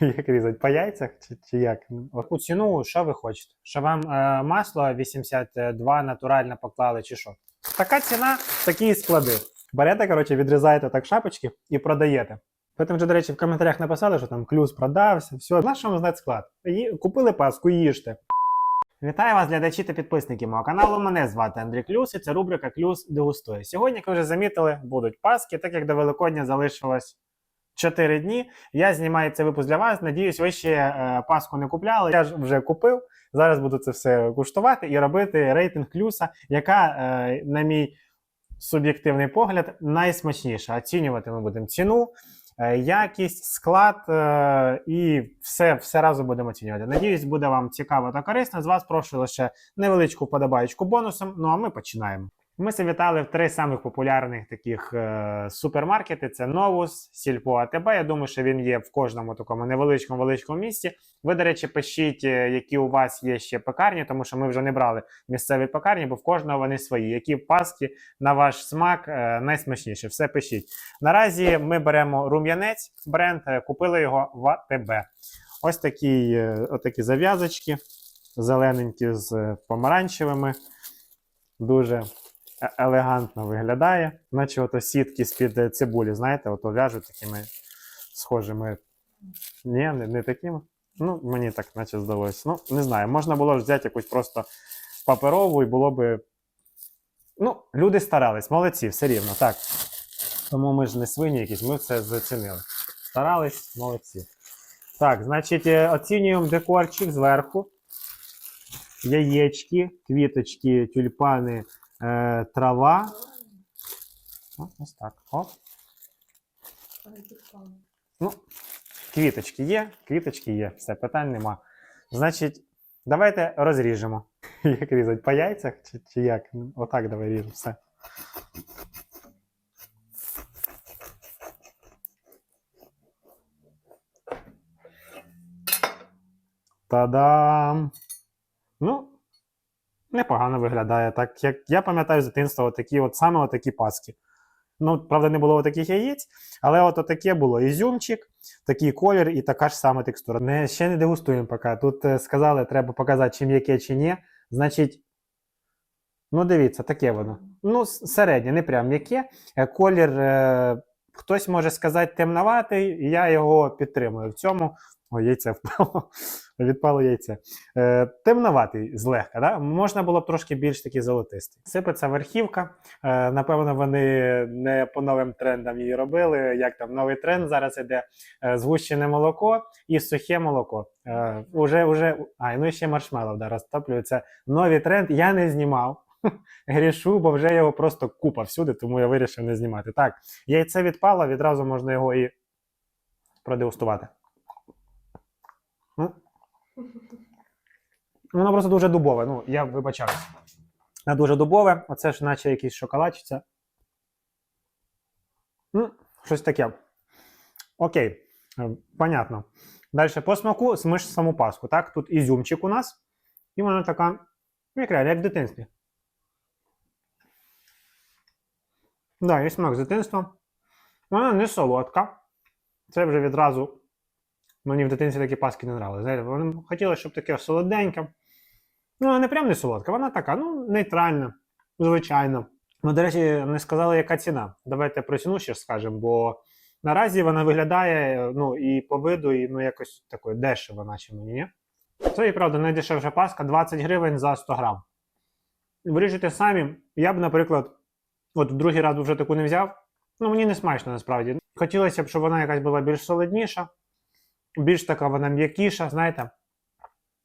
Як різать по яйцях чи, чи як? У ціну, що ви хочете? Що вам е, масло 82 натурально поклали, чи що? Така ціна, такі і склади. Берете, коротше, відрізаєте так шапочки і продаєте. Потім вже, до речі, в коментарях написали, що там клюз продався, все. На що вам знати склад? Ї- Купили паску, їжте. Вітаю вас, глядачі та підписники мого каналу. Мене звати Андрій Клюс, і це рубрика Клюс дегустує. Сьогодні, як ви вже замітили, будуть паски, так як до Великодня залишилось 4 дні. Я знімаю цей випуск для вас. Надіюсь, ви ще е, паску не купляли. Я ж вже купив. Зараз буду це все куштувати і робити рейтинг клюса, яка, е, на мій суб'єктивний погляд, найсмачніша. Оцінювати ми будемо ціну, е, якість, склад е, і все, все разом будемо оцінювати. Надіюсь, буде вам цікаво та корисно. З вас прошу лише невеличку подобаєчку бонусом. Ну а ми починаємо. Ми завітали в три самих популярних таких е, супермаркети: це Новус, Сільпо АТБ. Я думаю, що він є в кожному такому невеличкому величкому місті. Ви, до речі, пишіть, е, які у вас є ще пекарні, тому що ми вже не брали місцеві пекарні, бо в кожного вони свої. Які паски на ваш смак е, найсмачніші. Все пишіть. Наразі ми беремо рум'янець бренд, е, купили його в АТБ. Ось такі, е, отакі зав'язочки, зелененькі з е, помаранчевими. Дуже елегантно виглядає. Наче ото сітки з-під е, цибулі, знаєте, ото в'яжуть такими схожими. Ні, не, не такими. Ну, мені так наче здалося. Ну, не знаю, можна було ж взяти якусь просто паперову і було би. Ну, люди старались, молодці, все рівно, так. Тому ми ж не свині якісь, ми це зацінили. Старались, молодці. Так, значить, е, оцінюємо декорчик зверху. Яєчки, квіточки, тюльпани, е, трава. О, ось так. Оп. Ну, квіточки є, квіточки є, все, питань нема. Значить, давайте розріжемо. Як різать по яйцях, чи, чи як? Ну, Отак давай ріжемо, все. Та-дам! Ну, непогано виглядає. Так, як я пам'ятаю з дитинства, отакі, от саме отакі паски. Ну, правда, не було таких яєць, але от таке було ізюмчик, такий колір і така ж сама текстура. Не, ще не дегустуємо поки. Тут е, сказали, треба показати, чи м'яке, чи ні. Значить, ну дивіться, таке воно. Ну, середнє, не прям м'яке. Е, Колір, е, хтось може сказати, темноватий, я його підтримую. В цьому. Ой, яйце впало. Відпало яйце. Е, темноватий злегка, да? можна було б трошки більш такий золотистий. Сипеться верхівка. Е, напевно, вони не по новим трендам її робили. Як там новий тренд зараз іде е, згущене молоко і сухе молоко. Е, уже, уже, а, ну і ще маршмеллоу да, розтоплюють. Це новий тренд. Я не знімав. Грішу, бо вже його просто купа всюди, тому я вирішив не знімати. Так, яйце відпало, відразу можна його і продегустувати. Ну, Воно просто дуже дубове. Ну, я вибачаюся. Воно дуже дубове, оце ж наче якийсь шоколад чи це. Ну, щось таке. Окей, е, понятно. Далі по смаку ми ж саму паску. Так, тут ізюмчик у нас. І вона така, ну, як реально, як в дитинстві. Да, є смак з дитинства. Вона не солодка. Це вже відразу. Мені в дитинстві такі паски не нравилися. Знаєте, вони хотіли, щоб таке солоденьке. Ну, вона не прям не солодка, вона така, ну, нейтральна, звичайна. Ну, до речі, не сказали, яка ціна. Давайте про ціну ще скажемо, бо наразі вона виглядає ну, і по виду, і ну, якось такою дешево, наче мені. ні? Це і правда найдешевша паска 20 гривень за 100 грам. Вирішуйте самі. Я б, наприклад, от другий раз вже таку не взяв. Ну, мені не смачно насправді. Хотілося б, щоб вона якась була більш солодніша, більш така вона м'якіша, знаєте.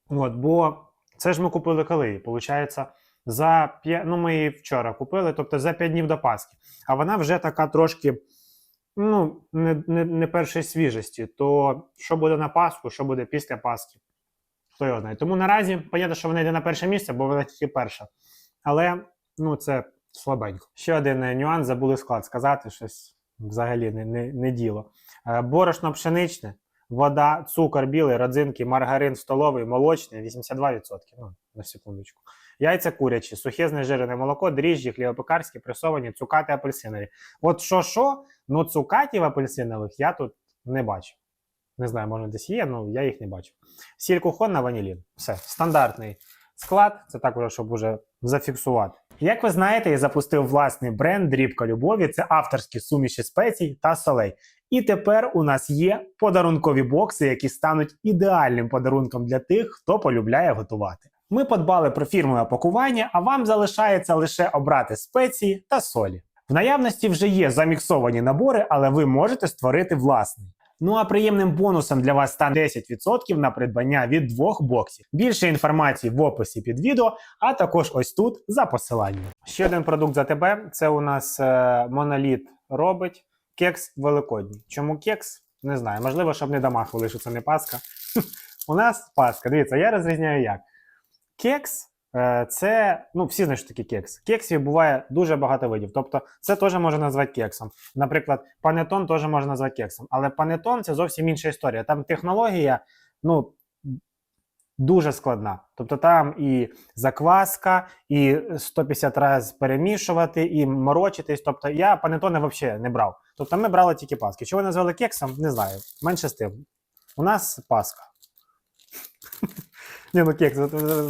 От, бо це ж ми купили коли? Получається, за 5, ну ми її вчора купили, тобто за 5 днів до Пасхи. А вона вже така трошки, ну, не, не, не першої свіжості. То що буде на Пасху, що буде після Пасхи? Хто його знає. Тому наразі, понятно, що вона йде на перше місце, бо вона тільки перша. Але ну, це слабенько. Ще один е, нюанс, забули склад сказати, щось взагалі не, не, не діло. Е, Борошно пшеничне, вода, цукор білий, родзинки, маргарин столовий, молочний 82%. Ну, на секундочку. Яйця курячі, сухе знежирене молоко, дріжджі, хлібопекарські, пресовані, цукати апельсинові. От що що, ну цукатів апельсинових я тут не бачу. Не знаю, може десь є, ну я їх не бачу. Сіль кухонна, ванілін. Все, стандартний склад. Це також, щоб уже зафіксувати. Як ви знаєте, я запустив власний бренд Дрібка любові. Це авторські суміші спецій та солей. І тепер у нас є подарункові бокси, які стануть ідеальним подарунком для тих, хто полюбляє готувати. Ми подбали про фірмове пакування, а вам залишається лише обрати спеції та солі. В наявності вже є заміксовані набори, але ви можете створити власний. Ну а приємним бонусом для вас стане 10% на придбання від двох боксів. Більше інформації в описі під відео, а також ось тут за посиланням. Ще один продукт за тебе. Це у нас е, моноліт робить кекс великодній. Чому кекс? Не знаю. Можливо, щоб не домахували, що це не паска. У нас паска. Дивіться, я розрізняю як. Кекс е, це, ну, всі знають, що таке кекс. Кексів буває дуже багато видів. Тобто, це теж можна назвати кексом. Наприклад, панетон теж можна назвати кексом. Але панетон це зовсім інша історія. Там технологія, ну. Дуже складна. Тобто там і закваска, і 150 разів перемішувати, і морочитись. Тобто я панетони взагалі не брав. Тобто ми брали тільки паски. Чого назвали кексом, не знаю. Менше з тим. У нас паска. Ні, ну кекс.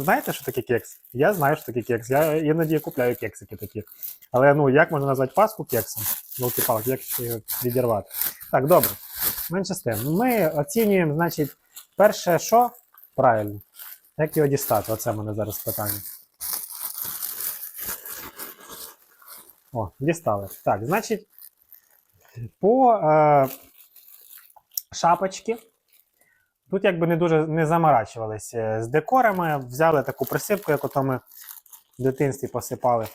Знаєте, що таке кекс? Я знаю, що таке кекс. Я іноді купляю кексики такі. Але ну як можна назвати паску кексом? Ну, типа, як ще відірвати? Так, добре. Менше з тим. Ми оцінюємо, значить, перше, що правильно. Як його дістати? Оце в мене зараз питання. О, дістали. Так, значить, по е, шапочці Тут якби не дуже не заморачувалися з декорами, взяли таку присипку, як ото ми в дитинстві посипали.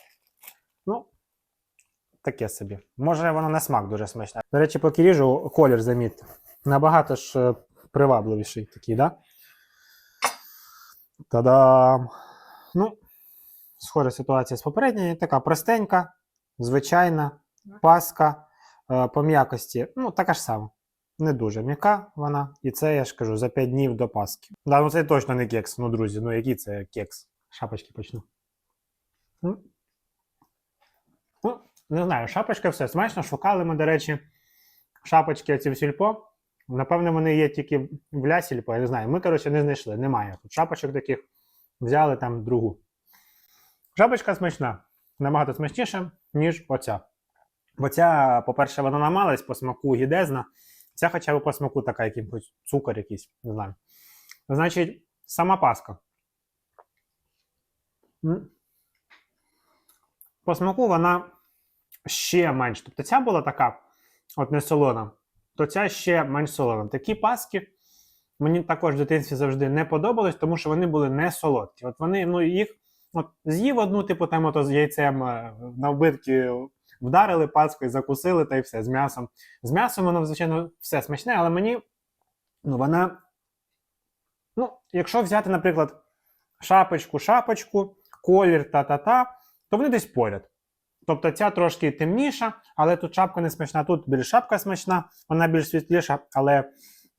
Ну, таке собі. Може, воно на смак дуже смачне. До речі, поки ріжу, колір замітьте. Набагато ж е, привабливіший такий, да? Та-дам! Ну, схожа ситуація з попередньою. Така простенька, звичайна, паска е, по м'якості. Ну, така ж сама. Не дуже м'яка вона. І це я ж кажу за 5 днів до Пасхи. Да, ну це точно не кекс. Ну, друзі, ну який це кекс? Шапочки почну. Ну, не знаю, шапочка все. Смачно шукали ми, до речі, шапочки оці в сільпо. Напевно, вони є тільки в ля сільпо, я не знаю. Ми, коротше, не знайшли. Немає. Тут шапочок таких взяли там другу. Шапочка смачна. Набагато смачніша, ніж оця. Бо ця, по-перше, вона намалась по смаку гідезна. Ця хоча б по смаку така, якийсь цукор якийсь, не знаю. Значить, сама паска. По смаку вона ще менш. Тобто ця була така, от не солона, то ця ще менш солона. Такі паски мені також в дитинстві завжди не подобались, тому що вони були не солодкі. От вони, ну їх от з'їв одну, типу, там ото з яйцем е, на вбитки вдарили паскою, закусили та й все з м'ясом. З м'ясом воно, звичайно, все смачне, але мені ну, вона. Ну, якщо взяти, наприклад, шапочку, шапочку, колір та-та-та, то вони десь поряд. Тобто ця трошки темніша, але тут шапка не смачна. Тут більш шапка смачна, вона більш світліша, але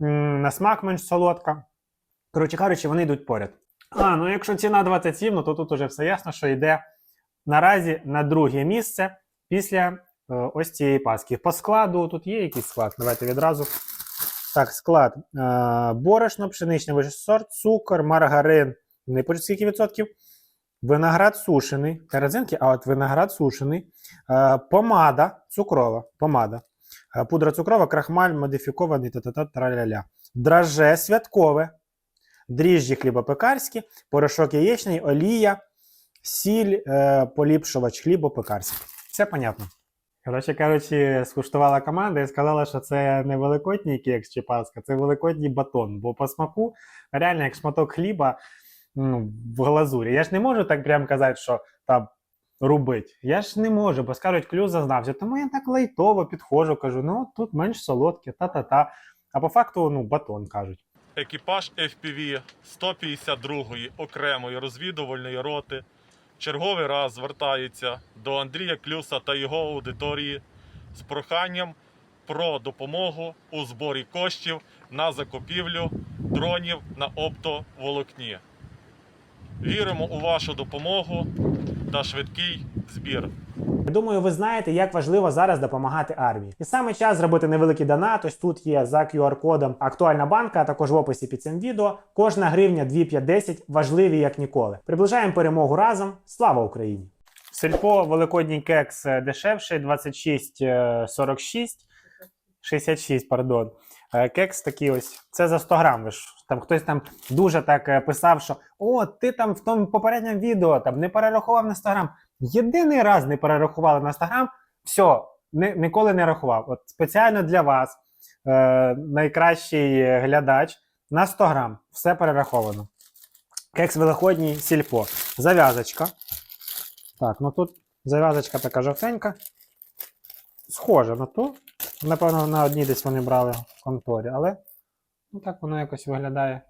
м, на смак менш солодка. Коротше кажучи, вони йдуть поряд. А, ну якщо ціна 27, ну то тут уже все ясно, що йде наразі на друге місце після е, ось цієї паски. По складу тут є якийсь склад. Давайте відразу. Так, склад. Е, борошно, пшеничний вищий сорт, цукор, маргарин. Не по скільки відсотків. Виноград сушений. Не родзинки, а от виноград сушений. Е, помада, цукрова. Помада. Пудра цукрова, крахмаль, модифікований та-та-та, траля-ля. Драже святкове. Дріжджі хлібопекарські, порошок яєчний, олія, сіль, поліпшувач хлібопекарський. Все понятно. Коротше кажучи, скуштувала команда і сказала, що це не великодній кекс чи паска, це великодній батон. Бо по смаку реально як шматок хліба ну, в глазурі. Я ж не можу так прям казати, що там рубить. Я ж не можу, бо скажуть, клюз зазнався. Тому я так лайтово підходжу, кажу, ну тут менш солодке, та-та-та. А по факту, ну, батон кажуть. Екіпаж FPV 152-ї окремої розвідувальної роти черговий раз звертається до Андрія Клюса та його аудиторії з проханням про допомогу у зборі коштів на закупівлю дронів на оптоволокні. Віримо у вашу допомогу та швидкий збір. Думаю, ви знаєте, як важливо зараз допомагати армії. І саме час зробити невеликий донат. Ось тут є за QR-кодом актуальна банка, а також в описі під цим відео. Кожна гривня 2,510 важливі як ніколи. Приближаємо перемогу разом. Слава Україні! Сельпо Великодній кекс е, дешевший 26,46. 66, пардон. Е, Кекс такий ось, це за 100 грам. Ви ж там хтось там дуже так е, писав, що о, ти там в тому попередньому відео там не перерахував на 100 грам. Єдиний раз не перерахували на 100 грам, все, ни, ніколи не рахував. От спеціально для вас, е, найкращий глядач, на 100 грам. Все перераховано. Кекс великодній сільпо. Зав'язочка. Так, ну тут зав'язочка така жовтенька. Схожа на ту. Напевно, на одній десь вони брали в конторі, але ну, так воно якось виглядає.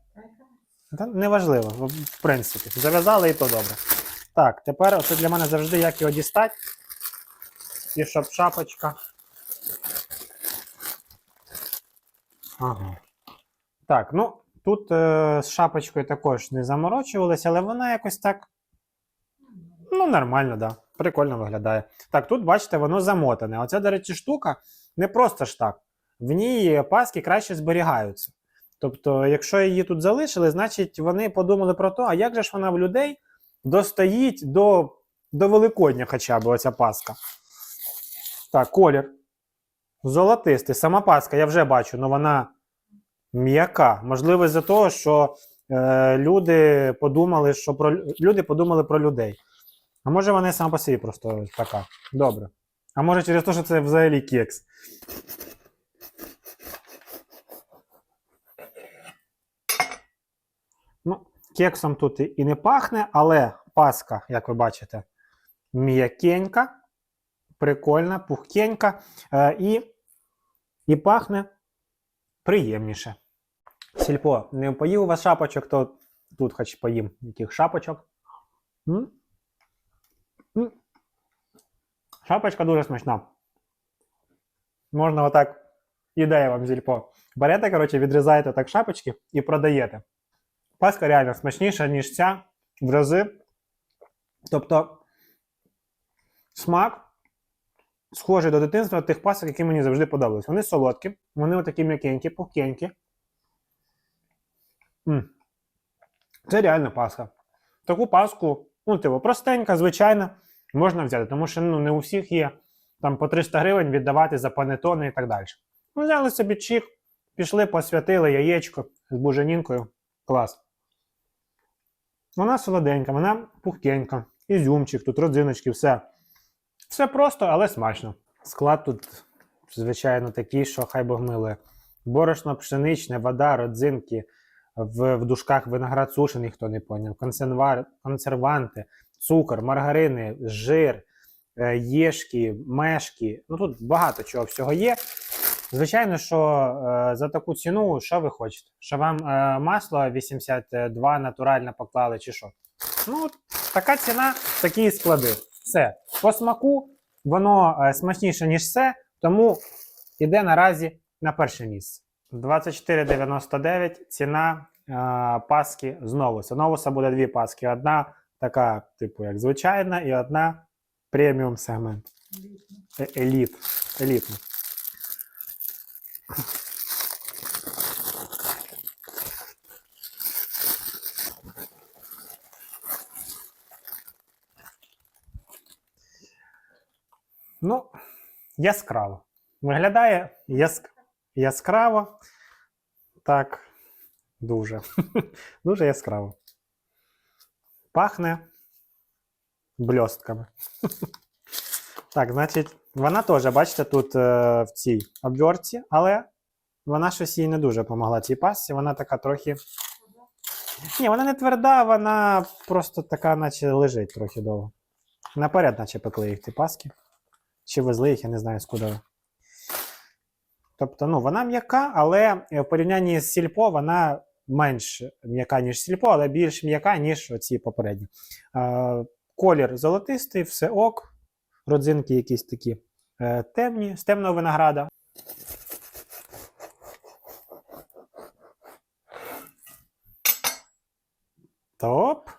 Та неважливо, в принципі. Зав'язали і то добре. Так, тепер це для мене завжди як його дістати. І щоб шапочка. Ага. Так, ну тут е, з шапочкою також не заморочувалися, але вона якось так. Ну, нормально, да. Прикольно виглядає. Так, тут, бачите, воно замотане. Оця, до речі, штука не просто ж так. В ній паски краще зберігаються. Тобто, якщо її тут залишили, значить вони подумали про те, а як же ж вона в людей достоїть до, до Великодня хоча б оця паска. Так, колір. Золотистий. Сама паска, я вже бачу, але вона м'яка. Можливо, з-за того, що е, люди подумали, що про люди подумали про людей. А може вона сама по собі просто така. Добре. А може через те, що це взагалі кекс. Ну, кексом тут і не пахне, але паска, як ви бачите, м'якенька, прикольна, пухкенька е, і, і пахне приємніше. Сільпо, не поїв у вас шапочок, то тут хоч поїм яких шапочок. М? М. Шапочка дуже смачна. Можна отак. Ідея вам зільпо. Берете, коротше, відрізаєте так шапочки і продаєте. Паска реально смачніша, ніж ця в рази. Тобто смак схожий до дитинства тих пасок, які мені завжди подобались. Вони солодкі, вони отакі м'якенькі, пухкенькі. М. Це реально паска. Таку паску, ну, типу, простенька, звичайна, можна взяти, тому що ну, не у всіх є там по 300 гривень віддавати за панетони і так далі. Ну, взяли собі чих, пішли, посвятили яєчко з буженінкою. Клас. Вона солоденька, вона пухкенька, ізюмчик, тут родзиночки, все. Все просто, але смачно. Склад тут, звичайно, такий, що хай Бог милує. Борошно пшеничне, вода, родзинки, в, в дужках виноград сушений, хто не поняв, консервар, консерванти, цукор, маргарини, жир, е, єшки, мешки. Ну тут багато чого всього є. Звичайно, що е, за таку ціну, що ви хочете? Що вам е, масло 82 натурально поклали, чи що? Ну, така ціна, такі склади. Все. По смаку воно е, смачніше, ніж все, тому йде наразі на перше місце. 24,99 ціна е, паски з новуса. Новуса буде дві паски. Одна така, типу, як звичайна, і одна преміум сегмент. Е- еліт. Елітна. Ну, яскраво. Виглядає яск... яскраво. Так, дуже. дуже яскраво. Пахне бльостками. так, значить, вона теж, бачите, тут е, в цій обвертці, але вона щось їй не дуже допомогла цій пасці. Вона така трохи. Ні, вона не тверда, вона просто така, наче лежить трохи довго. Наперед, наче пекли їх ці паски. Чи везли їх, я не знаю, скуди. Тобто, ну, вона м'яка, але е, в порівнянні з сільпо вона менш м'яка, ніж сільпо, але більш м'яка, ніж оці попередні. Е, колір золотистий, все ок. Родзинки якісь такі е, темні, з темного винограда. Топ.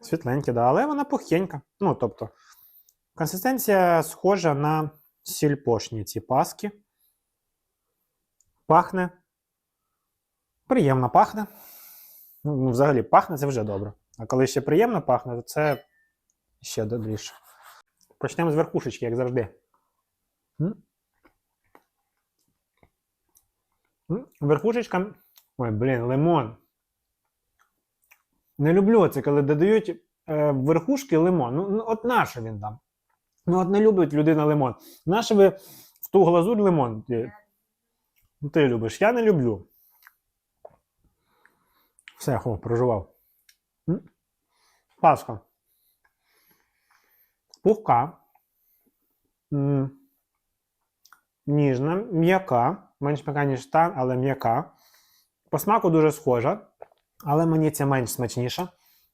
Світленькі, да, але вона пухенька. Ну, тобто, консистенція схожа на сільпошні ці паски. Пахне. Приємно пахне. Ну, взагалі, пахне це вже добре. А коли ще приємно пахне, то це ще добріше. Почнемо з верхушечки, як завжди. Верхушечка. Ой, блін, лимон. Не люблю це, коли додають е, верхушки лимон. Ну, ну от нащо він там? Ну, от не любить людина лимон. Нащо ви в ту глазурь лимон? Ти, Ну, ти любиш, я не люблю. Все, хо, прожував. М? Пухка. Ніжна, м'яка. Менш м'яка, ніж та, але м'яка. По смаку дуже схожа, але мені це менш смачніша,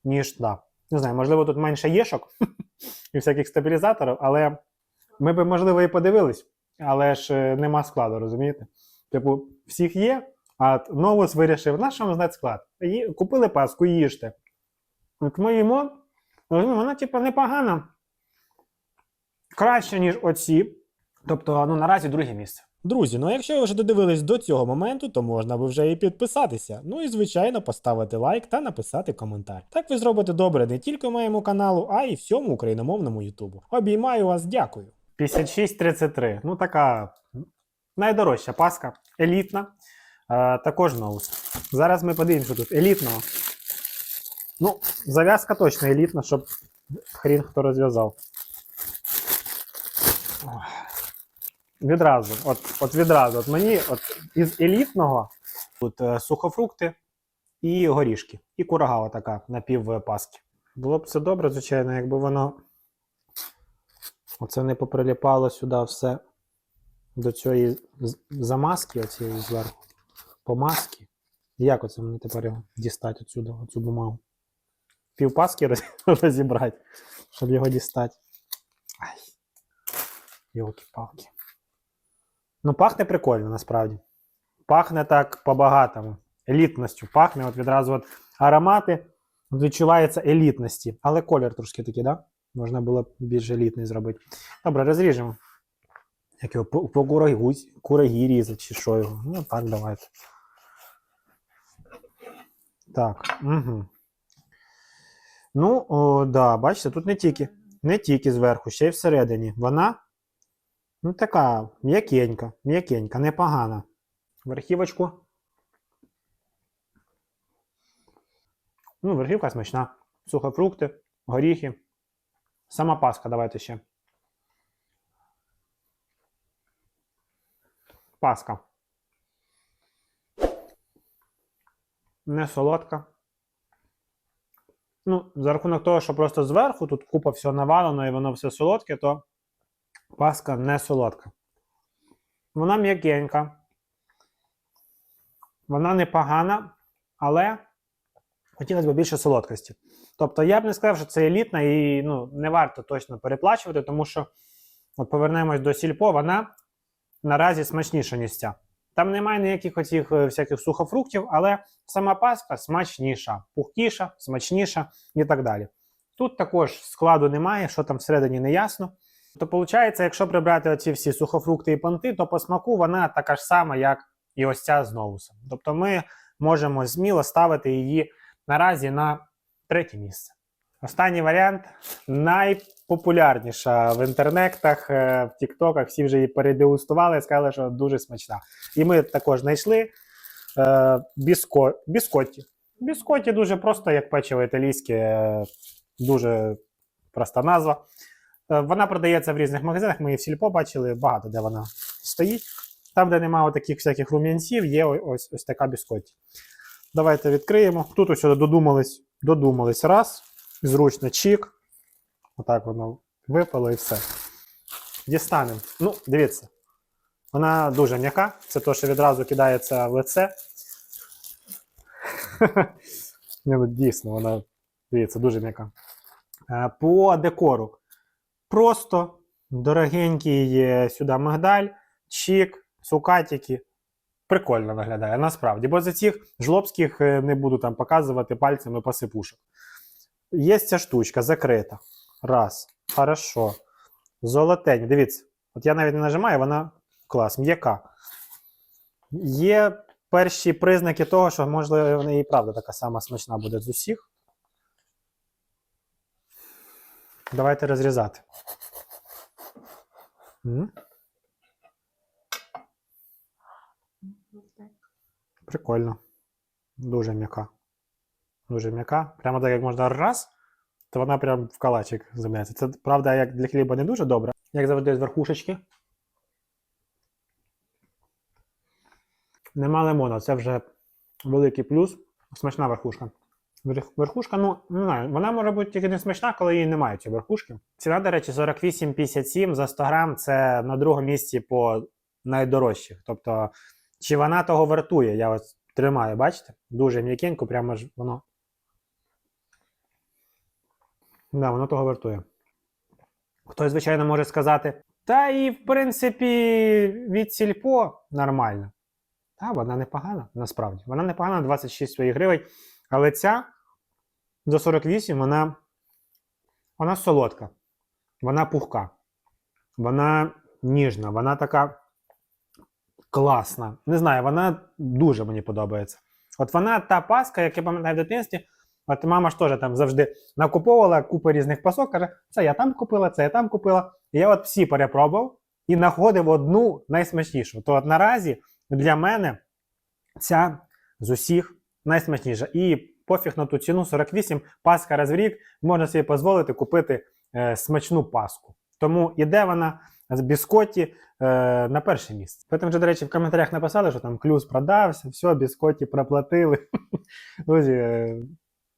ніж та. Не знаю, можливо, тут менше єшок і всяких стабілізаторів, але ми би, можливо, і подивились, але ж е, нема складу, розумієте? Типу, всіх є, а новус вирішив, на що вам знати склад? Купили паску, їжте. От ми їмо, ну, вона, типу, непогана. Краще, ніж оці. Тобто, ну, наразі друге місце. Друзі, ну а якщо ви вже додивились до цього моменту, то можна би вже і підписатися. Ну і звичайно поставити лайк та написати коментар. Так ви зробите добре не тільки моєму каналу, а й всьому україномовному Ютубу. Обіймаю вас, дякую. 56,33. Ну, така найдорожча паска, елітна. Е, також ноус. Зараз ми подивимося тут елітного. Ну, зав'язка точно елітна, щоб хрін хто розв'язав. Відразу, от, от відразу. От мені от із елітного тут е, сухофрукти і горішки. І курага така напівпаски. Було б це добре, звичайно, якби воно Оце не поприліпало сюди все до цієї замазки, оцієї зверху. Помазки. Як оце мені тепер його дістати отсюди, оцю бумагу? Півпаски роз- розібрати, щоб його дістати. Ай. Йолки-палки. Ну, пахне прикольно, насправді. Пахне так по-багатому. Елітністю пахне, от відразу от аромати відчувається елітності. Але колір трошки такий, так? Да? Можна було б більш елітний зробити. Добре, розріжемо. Як його по, курагусь, курагі різати, чи що його. Ну, так, давайте. Так. Угу. Ну, о, да, бачите, тут не тільки, не тільки зверху, ще й всередині. Вона ну, така м'якенька, м'якенька, непогана. Верхівочку. Ну, верхівка смачна. Сухофрукти, горіхи. Сама паска, давайте ще. Паска. Не солодка. Ну, за рахунок того, що просто зверху тут купа всього навалено і воно все солодке, то паска не солодка. Вона м'якенька. Вона непогана, але хотілося б більше солодкості. Тобто я б не сказав, що це елітна і ну, не варто точно переплачувати, тому що от повернемось до сільпо, вона наразі смачніша, ніж ця. Там немає ніяких оцих е, всяких сухофруктів, але сама паска смачніша, пухкіша, смачніша і так далі. Тут також складу немає, що там всередині не ясно. То виходить, якщо прибрати оці всі сухофрукти і понти, то по смаку вона така ж сама, як і ось ця з ноусом. Тобто ми можемо сміло ставити її наразі на третє місце. Останній варіант найпопулярніша в інтернетах, е, в Тіктоках. Всі вже її передегустували і сказали, що дуже смачна. І ми також знайшли е, біско, біскотті. Біскотті дуже просто, як печиво італійське, е, дуже проста назва. Е, Вона продається в різних магазинах. Ми її в сільпо бачили, багато де вона стоїть. Там, де немає таких всяких рум'янців, є ось, ось така біскотті. Давайте відкриємо. Тут ось додумались, додумались раз. Зручно чік. Отак воно випало і все. Дістанемо. Ну, дивіться. Вона дуже м'яка. Це то, що відразу кидається в лице. Ну, дійсно, вона, дивіться, дуже м'яка. Е, По декору. Просто дорогенький сюди мигдаль, чік, цукатики. Прикольно виглядає, насправді. Бо за цих жлобських е, не буду там показувати пальцями посипушок. є ця штучка закрита. Раз. Хорошо. Золотень. Дивіться, от я навіть не нажимаю, вона клас, м'яка. Є перші признаки того, що, можливо, вона і правда така сама смачна буде з усіх. Давайте розрізати. Прикольно. Дуже м'яка. Дуже м'яка. Прямо так, як можна раз, то вона прям в калачик земляється. Це правда, як для хліба не дуже добре. Як завжди з верхушечки. Нема лимона, це вже великий плюс. Смачна верхушка. Верх- Верхушка, ну, не знаю, вона може бути тільки не смачна, коли її немає, цієї верхушки. Ціна, до речі, 48,57 за 100 грам це на другому місці по найдорожчих. Тобто, чи вона того вартує? Я ось тримаю, бачите? Дуже м'якенько, прямо ж воно. Да, воно того вартує. Хтось, звичайно, може сказати, та і, в принципі, від сільпо нормально. Та, вона непогана, насправді. Вона непогана 26 своїх гривень. Але ця за 48 вона, вона солодка, вона пухка, вона ніжна, вона така класна. Не знаю, вона дуже мені подобається. От вона та паска, як я пам'ятаю в дитинстві, от мама ж теж там завжди накуповувала купу різних пасок, каже, це я там купила, це я там купила. І я от всі перепробував і знаходив одну найсмачнішу. То от наразі для мене ця з усіх найсмачніша. І пофіг на ту ціну 48, паска раз в рік, можна собі дозволити купити е, смачну паску. Тому іде вона з біскотті е, на перше місце. Потім вже, до речі, в коментарях написали, що там клюз продався, все, біскотті проплатили. Друзі, е,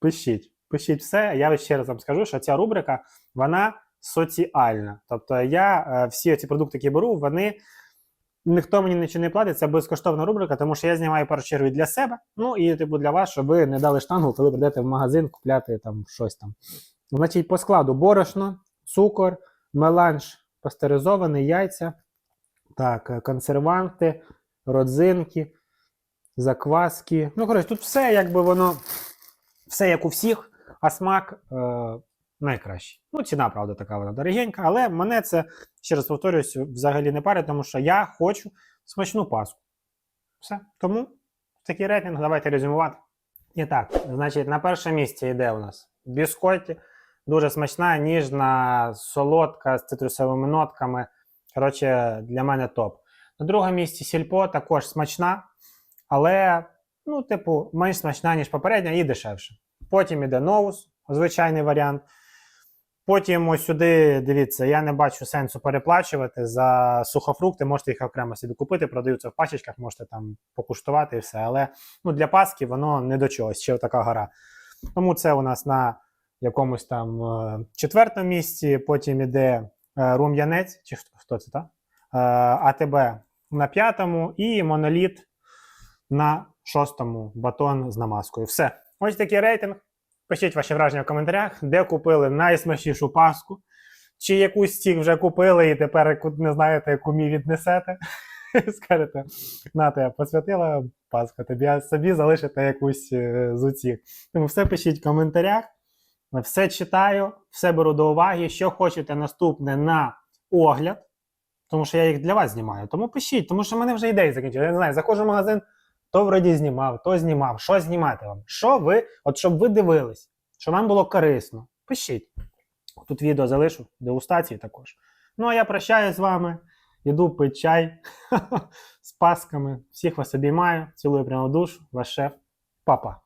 пишіть, пишіть все. Я ще раз вам скажу, що ця рубрика вона соціальна. Тобто я е, всі ці продукти, які беру, вони. Ніхто мені нічого не платить, це безкоштовна рубрика, тому що я знімаю в першу чергу для себе. Ну і типу для вас, щоб ви не дали штангу, коли прийдете в магазин купляти там щось там. Значить, по складу борошно, цукор, меланж пастеризований, яйця, так, е, консерванти, родзинки, закваски. Ну, коротше, тут все, якби воно, все як у всіх, а смак е, найкращий. Ну, ціна, правда, така вона дорогенька, але мене це, ще раз повторююсь, взагалі не парить, тому що я хочу смачну паску. Все. Тому такий рейтинг, давайте резюмувати. І так, значить, на першому місці йде у нас біскотті. Дуже смачна, ніжна, солодка з цитрусовими нотками. Коротше, для мене топ. На другому місці сільпо також смачна, але, ну, типу, менш смачна, ніж попередня, і дешевше. Потім іде ноус, звичайний варіант. Потім ось сюди, дивіться, я не бачу сенсу переплачувати за сухофрукти, можете їх окремо собі купити, продаються в пачечках, можете там покуштувати і все. Але ну, для Паски воно не до чогось, ще така гора. Тому це у нас на якомусь там е, четвертому місці, потім іде е, рум'янець, чи хто, це, так? Е, АТБ на п'ятому і моноліт на шостому батон з намазкою. Все. Ось такий рейтинг. Пишіть ваші враження в коментарях, де купили найсмачнішу паску, чи якусь з цих вже купили і тепер не знаєте, кумі віднесете. Скажете, Ната, я посвятила паску, тобі собі залишите якусь е, з усіх. Тому все пишіть в коментарях. Все читаю, все беру до уваги. Що хочете наступне на огляд, тому що я їх для вас знімаю. Тому пишіть, тому що мене вже ідеї закінчили. Я не знаю, заходжу в магазин, то вроді знімав, то знімав. Що знімати вам? Що ви, от щоб ви дивились, щоб вам було корисно. Пишіть. Тут відео залишу, дегустації також. Ну а я прощаюсь з вами. Йду пить чай з пасками. Всіх вас обіймаю. Цілую прямо в душу. Ваш шеф. Папа.